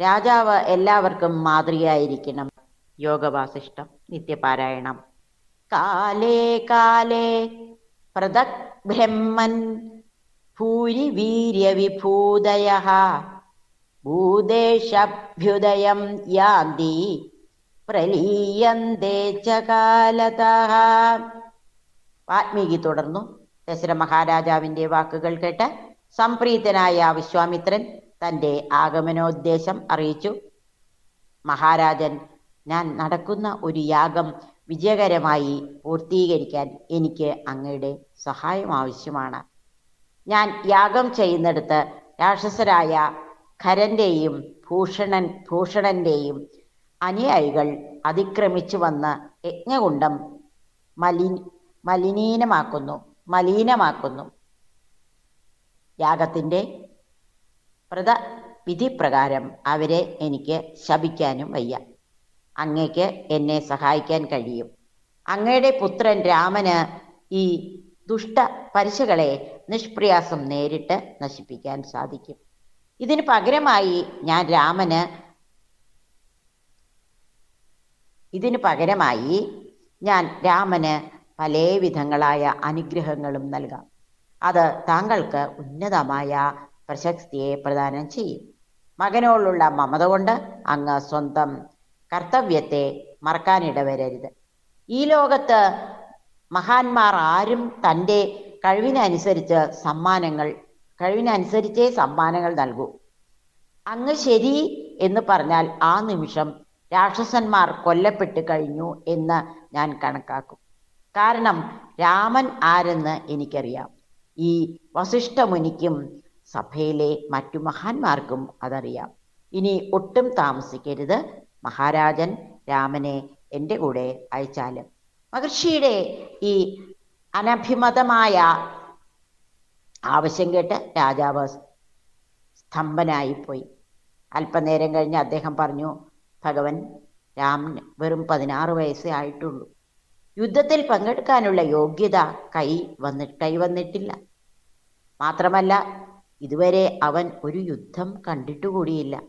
രാജാവ് എല്ലാവർക്കും മാതൃകയായിരിക്കണം. യോഗവാസിഷ്ടം നിത്യപാരായണം. കാലേ കാലേ പ്രതക് ബ്രഹ്മൻ ഭൂരി വീര്യവിഭൂതയ ഭൂദേശഭ്യുദയം യാന്തി പ്രലീയന്തേ ച കാലതഃ വാൽമീകി തുടർന്നു. ദശര മഹാരാജാവിന്റെ വാക്കുകൾ കേട്ട് സംപ്രീതനായ വിശ്വാമിത്രൻ തന്റെ ആഗമനോദ്ദേശം അറിയിച്ചു. മഹാരാജൻ ഞാൻ നടക്കുന്ന ഒരു യാഗം വിജയകരമായി പൂർത്തീകരിക്കാൻ എനിക്ക് അങ്ങയുടെ സഹായം ആവശ്യമാണ്. ഞാൻ യാഗം ചെയ്യുന്നിടത്ത് രാക്ഷസരായ ഖരന്റെയും ഭൂഷണൻ ഭൂഷണന്റെയും അനുയായികൾ അതിക്രമിച്ചു വന്ന് യജ്ഞകുണ്ടം മലി മലിനീനമാക്കുന്നു മലിനമാക്കുന്നു. യാഗത്തിന്റെ വ്രത വിധിപ്രകാരം അവരെ എനിക്ക് ശപിക്കാനും വയ്യ. അങ്ങയ്ക്ക് എന്നെ സഹായിക്കാൻ കഴിയും. അങ്ങയുടെ പുത്രൻ രാമന് ഈ ദുഷ്ട പരിശകളെ നിഷ്പ്രയാസം നേരിട്ട് നശിപ്പിക്കാൻ സാധിക്കും. ഇതിന് പകരമായി ഞാൻ രാമന് ഇതിന് പകരമായി ഞാൻ രാമന് പല വിധങ്ങളായ അനുഗ്രഹങ്ങളും നൽകാം. അത് താങ്കൾക്ക് ഉന്നതമായ പ്രശസ്തിയെ പ്രദാനം ചെയ്യും. മകനോടുള്ള മമത കൊണ്ട് അങ്ങ് സ്വന്തം കർത്തവ്യത്തെ മറക്കാനിടവരരുത്. ഈ ലോകത്ത് മഹാന്മാർ ആരും തന്റെ കഴിവിനനുസരിച്ച് സമ്മാനങ്ങൾ കഴിവിനനുസരിച്ചേ സമ്മാനങ്ങൾ നൽകൂ. അങ്ങ് ശരി എന്ന് പറഞ്ഞാൽ ആ നിമിഷം രാക്ഷസന്മാർ കൊല്ലപ്പെട്ട് കഴിഞ്ഞു എന്ന് ഞാൻ കണക്കാക്കും. കാരണം രാമൻ ആരെന്ന് എനിക്കറിയാം. ഈ വസിഷ്ഠമുനിക്കും സഭയിലെ മറ്റു മഹാന്മാർക്കും അതറിയാം. ഇനി ഒട്ടും താമസിക്കരുത്. മഹാരാജൻ രാമനെ എന്റെ കൂടെ അയച്ചാലും. മഹർഷിയുടെ ഈ അനഭിമതമായ ആവശ്യം കേട്ട് രാജാവ് സ്തംഭനായിപ്പോയി അല്പനേരം കഴിഞ്ഞ് അദ്ദേഹം പറഞ്ഞു ഭഗവൻ രാമൻ വെറും പതിനാറ് വയസ്സേ ആയിട്ടുള്ളൂ. യുദ്ധത്തിൽ പങ്കെടുക്കാനുള്ള യോഗ്യത കൈ വന്നി കൈവന്നിട്ടില്ല മാത്രമല്ല ഇതുവരെ അവൻ ഒരു യുദ്ധം കണ്ടിട്ടുകൂടിയില്ല.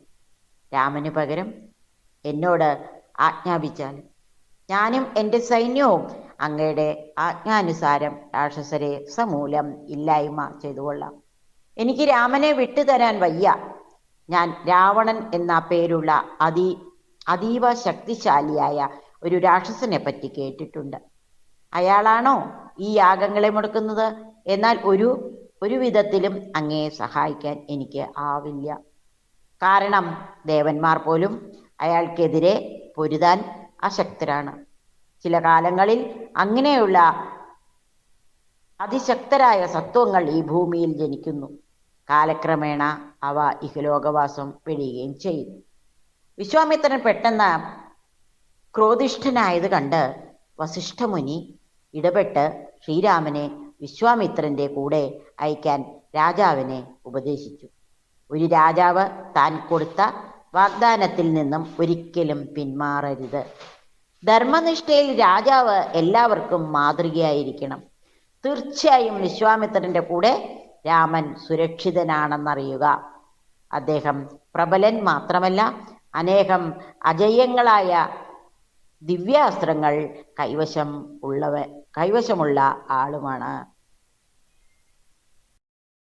രാമന് പകരം എന്നോട് ആജ്ഞാപിച്ചാൽ ഞാനും എന്റെ സൈന്യവും അങ്ങയുടെ ആജ്ഞാനുസാരം രാക്ഷസരെ സമൂലം ഇല്ലായ്മ ചെയ്തുകൊള്ളാം. എനിക്ക് രാമനെ വിട്ടുതരാൻ വയ്യ. ഞാൻ രാവണൻ എന്ന പേരുള്ള അതി അതീവ ശക്തിശാലിയായ ഒരു രാക്ഷസനെ പറ്റി കേട്ടിട്ടുണ്ട്. അയാളാണോ ഈ യാഗങ്ങളെ മുടക്കുന്നത്? എന്നാൽ ഒരു ഒരു വിധത്തിലും അങ്ങയെ സഹായിക്കാൻ എനിക്ക് ആവില്ല. കാരണം ദേവന്മാർ പോലും അയാൾക്കെതിരെ പൊരുതാൻ അശക്തരാണ്. ചില കാലങ്ങളിൽ അങ്ങനെയുള്ള അതിശക്തരായ സത്വങ്ങൾ ഈ ഭൂമിയിൽ ജനിക്കുന്നു. കാലക്രമേണ അവ ഇഹലോകവാസം പിഴിയുകയും ചെയ്യുന്നു വിശ്വാമിത്രൻ പെട്ടെന്ന് ക്രോധിഷ്ഠനായത് കണ്ട് വസിഷ്ഠമുനി ഇടപെട്ട് ശ്രീരാമനെ വിശ്വാമിത്രന്റെ കൂടെ അയക്കാൻ രാജാവിനെ ഉപദേശിച്ചു. ഒരു രാജാവ് താൻ കൊടുത്ത വാഗ്ദാനത്തിൽ നിന്നും ഒരിക്കലും പിന്മാറരുത്. ധർമ്മനിഷ്ഠയിൽ രാജാവ് എല്ലാവർക്കും മാതൃകയായിരിക്കണം. തീർച്ചയായും വിശ്വാമിത്രന്റെ കൂടെ രാമൻ സുരക്ഷിതനാണെന്നറിയുക. അദ്ദേഹം പ്രബലൻ മാത്രമല്ല അനേകം അജയ്യങ്ങളായ ദിവ്യാസ്ത്രങ്ങൾ കൈവശം ഉള്ളവ കൈവശമുള്ള ആളുമാണ്